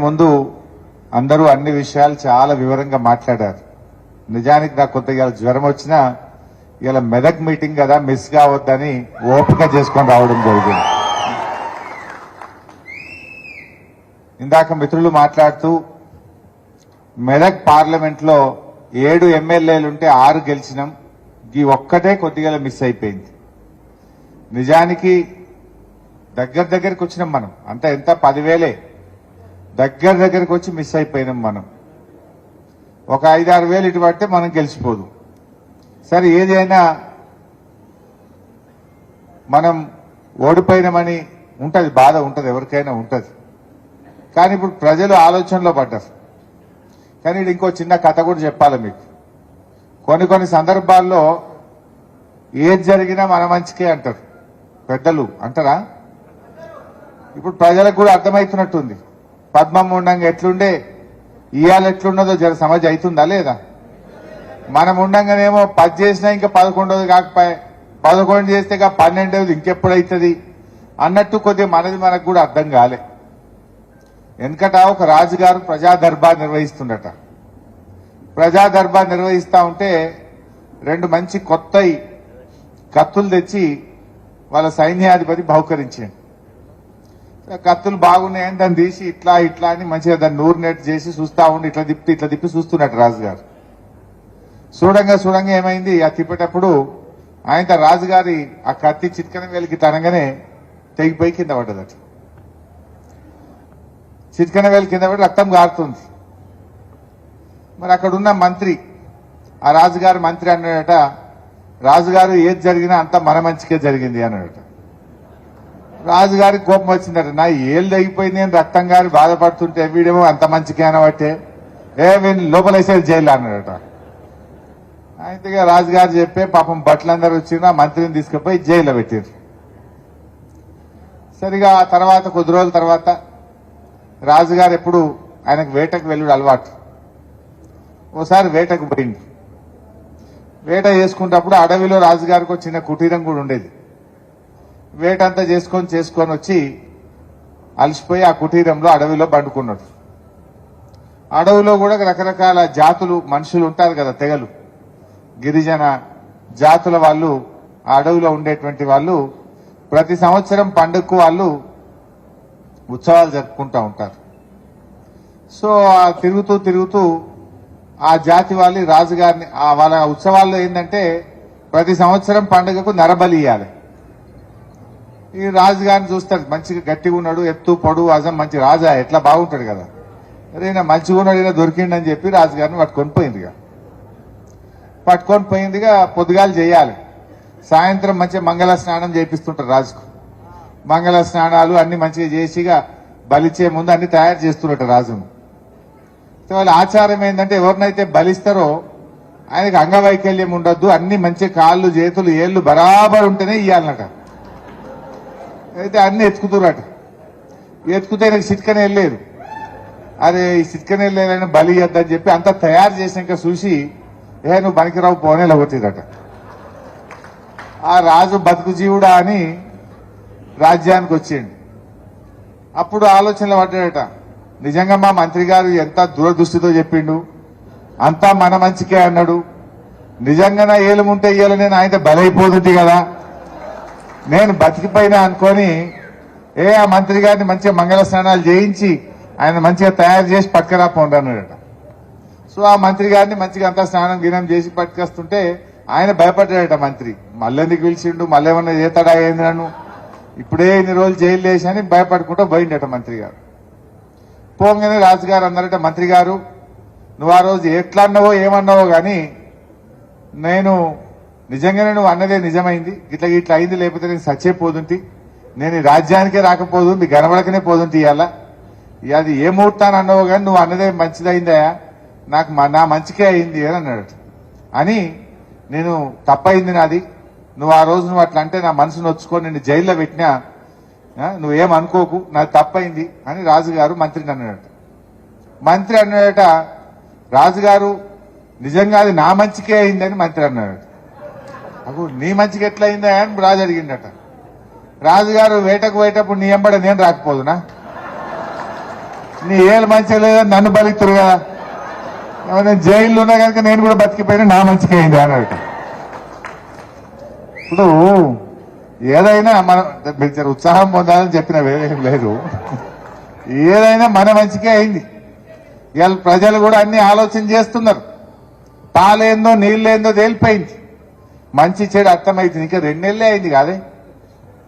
ముందు అందరూ అన్ని విషయాలు చాలా వివరంగా మాట్లాడారు. నిజానికి నాకు కొంత ఇవాళ జ్వరం వచ్చినా ఇలా మెదక్ మీటింగ్ కదా మిస్ కావద్దని ఓపిక చేసుకొని రావడం జరిగింది. ఇందాక మిత్రులు మాట్లాడుతూ మెదక్ పార్లమెంట్లో ఏడు ఎమ్మెల్యేలుంటే ఆరు గెలిచినాం. ఈ ఒక్కటే కొద్దిగా మిస్ అయిపోయింది. నిజానికి దగ్గర దగ్గరకు వచ్చినాం మనం. అంత ఎంత? పదివేలే. దగ్గర దగ్గరకు వచ్చి మిస్ అయిపోయినాం మనం. ఒక ఐదారు వేలు ఇటు పడితే మనం గెలిచిపోదు. సరే ఏదైనా మనం ఓడిపోయినామని ఉంటుంది బాధ ఉంటుంది ఎవరికైనా ఉంటుంది. కానీ ఇప్పుడు ప్రజలు ఆలోచనలో పడ్డారు. కానీ ఇంకో చిన్న కథ కూడా చెప్పాలి మీకు. కొన్ని కొన్ని సందర్భాల్లో ఏది జరిగినా మన మంచికే అంటారు. పెద్దలు అంటారా? ఇప్పుడు ప్రజలకు కూడా అర్థమవుతున్నట్టుంది. పద్మం ఉండంగా ఎట్లుండే? ఇవాళ ఎట్లున్నదో జర సమజ్ అవుతుందా లేదా? మనం ఉండంగానేమో పది చేసినా ఇంకా పదకొండవది కాకపోయే పదకొండు చేస్తే ఇంకా పన్నెండవది ఇంకెప్పుడైతుంది? అన్నట్టు కొద్దిగా మనది మనకు కూడా అర్థం కాలే. వెనకట ఒక రాజుగారు ప్రజా దర్బార్ నిర్వహిస్తుండట. ప్రజా దర్బార్ నిర్వహిస్తా ఉంటే రెండు మంచి కొత్త కత్తులు తెచ్చి వాళ్ళ సైన్యాధిపతి బహుకరించాడు. కత్తులు బాగున్నాయని దాన్ని తీసి ఇట్లా ఇట్లా అని మంచిగా దాన్ని నూరు నెట్ చేసి చూస్తా ఉండి ఇట్లా తిప్పి ఇట్లా తిప్పి చూస్తున్నట్టు రాజుగారు. చూడంగా చూడంగా ఏమైంది? ఆ తిప్పేటప్పుడు ఆయన రాజుగారి ఆ కత్తి చిట్కన వేలికి తనగానే తెగిపోయి కింద పడ్డదట. చిట్కన వేలు కింద పడి రక్తం గారుతుంది. మరి అక్కడ ఉన్న మంత్రి ఆ రాజుగారి మంత్రి అన్నాడట రాజుగారు ఏది జరిగినా అంతా మన మంచికే జరిగింది అన్నాడట. రాజుగారికి కోపం వచ్చిందట. నా ఏళ్ళు తెగిపోయింది నేను రక్తం గారి బాధపడుతుంటే వీడేమో అంత మంచి అనబట్టే ఏ వీళ్ళు లోపలేసేది జైలు అన్నాడట. అయితే రాజుగారు చెప్పే పాపం బట్టలందరూ వచ్చిన మంత్రిని తీసుకుపోయి జైల్లో పెట్టారు సరిగా ఆ తర్వాత కొద్ది రోజుల తర్వాత రాజుగారు ఎప్పుడు ఆయనకు వేటకు వెళ్ళుడు అలవాటు. ఓసారి వేటకు పోయింది వేట చేసుకున్నప్పుడు అడవిలో రాజుగారికి ఒక చిన్న కుటీరం కూడా ఉండేది. వేటంతా చేసుకొని చేసుకొని వచ్చి అలసిపోయి ఆ కుటీరంలో అడవిలో పండుకున్నాడు. అడవిలో కూడా రకరకాల జాతులు మనుషులు ఉంటారు కదా తెగలు. గిరిజన జాతుల వాళ్ళు ఆ అడవిలో ఉండేటువంటి వాళ్ళు ప్రతి సంవత్సరం పండుగకు వాళ్ళు ఉత్సవాలు జరుపుకుంటూ ఉంటారు. సో ఆ తిరుగుతూ తిరుగుతూ ఆ జాతి వాళ్ళు రాజుగారిని ఆ వాళ్ళ ఉత్సవాల్లో ఏంటంటే ప్రతి సంవత్సరం పండుగకు నరబలి ఇవ్వాలి ఈ రాజుగారిని చూస్తాడు. మంచిగా గట్టిగా ఉన్నాడు. ఎత్తు పొడు అజం మంచి రాజా. ఎట్లా బాగుంటాడు కదా. అరే ఈయన మంచిగా ఉన్నాడు ఈయన దొరికిండని చెప్పి రాజుగారిని పట్టుకొని పోయిందిగా పట్టుకొని పోయిందిగా పొద్దుగాలు చేయాలి. సాయంత్రం మంచిగా మంగళ స్నానం చేపిస్తుంటారు రాజుకు. మంగళ స్నానాలు అన్ని మంచిగా చేసిగా బలిచ్చే ముందు అన్ని తయారు చేస్తున్నట్టు రాజును. వాళ్ళ ఆచారం ఏంటంటే ఎవరినైతే బలిస్తారో ఆయనకు అంగవైకల్యం ఉండొద్దు. అన్ని మంచి కాళ్ళు చేతులు ఏళ్ళు బరాబర్ ఉంటేనే ఇయ్యాలన్నట. అయితే అన్ని ఎత్తుకుతున్నట్టు ఎత్తుకుతే నాకు సిట్కనే వెళ్ళలేదు అరే ఈ సిట్కనే వెళ్ళలేదని బలి అని చెప్పి అంతా తయారు చేసినాక చూసి ఏ నువ్వు పనికిరావు పోనే లేకపోతుందట ఆ రాజు బతుకు జీవుడా అని రాజ్యానికి వచ్చిండు. అప్పుడు ఆలోచనలు పడ్డాడట. నిజంగా మా మంత్రి గారు ఎంత దూరదృష్టితో చెప్పిండు? అంతా మన మంచికే అన్నాడు. నిజంగా నా ఏలుముంటే ఇయ్యాల నేను ఆయన బలైపోతుంది కదా. నేను బతికిపోయినా అనుకొని ఏ ఆ మంత్రి గారిని మంచిగా మంగళ స్నానాలు చేయించి ఆయన మంచిగా తయారు చేసి పట్టుకరా పోండి సో ఆ మంత్రి గారిని మంచిగా అంతా స్నానం గినం చేసి పట్టుకొస్తుంటే ఆయన భయపడ్డాడట మంత్రి. మళ్ళెందుకు పిలిచిండు? మళ్ళీ ఏమన్నా చేతాడా ఏంది నన్ను? ఇప్పుడే ఇన్ని రోజులు జైలు వేసి అని భయపడుకుంటూ పోయిండట మంత్రి గారు. పోగానే రాజుగారు అన్నారట మంత్రి గారు నువ్వు ఆ రోజు ఎట్లా అన్నావో ఏమన్నావో గాని నేను నిజంగానే నువ్వు అన్నదే నిజమైంది. ఇట్లా ఇట్లా అయింది లేకపోతే నేను సచ్చేపోతుంటి నేను రాజ్యానికే రాకపోదు మీ గనబడకనే పోదుంటి ఇవాళ అది ఏ ముహూర్తాన్ని అన్నావు కానీ నువ్వు అన్నదే మంచిదైందా నాకు మ- నా మంచికే అయింది అని అన్నాడు అని నేను తప్పయింది నాది. నువ్వు ఆ రోజు నువ్వు అట్లా అంటే నా మనసు నొచ్చుకొని నేను జైల్లో పెట్టినా నువ్వేం అనుకోకు నాది తప్పైంది అని రాజుగారు మంత్రిని అన్నాడట. మంత్రి అన్నాడట రాజుగారు నిజంగా అది నా మంచికే అయిందని మంత్రి అన్నాడు అప్పుడు నీ మంచికి ఎట్లా అయిందా అని రాజు అడిగిండట. రాజుగారు వేటకు పోయేటప్పుడు నీ ఎంబడ నేను రాకపోదునా? నీ ఏళ్ళు మంచిగా లేదని నన్ను బలితురు కదా? నేను జైల్లో ఉన్నా కనుక నేను కూడా బతికిపోయినా నా మంచిగా అయింది అన్నట్టు ఇప్పుడు ఏదైనా మనం ఉత్సాహం పొందాలని చెప్పిన వేరేం లేదు. ఏదైనా మన మంచికే అయింది. ఇవాళ ప్రజలు కూడా అన్ని ఆలోచన చేస్తున్నారు. పాలేందో నీళ్ళేందో తేలిపోయింది. మంచి చెడు అర్థమైతుంది ఇంకా రెండేళ్ళే అయింది కాదే?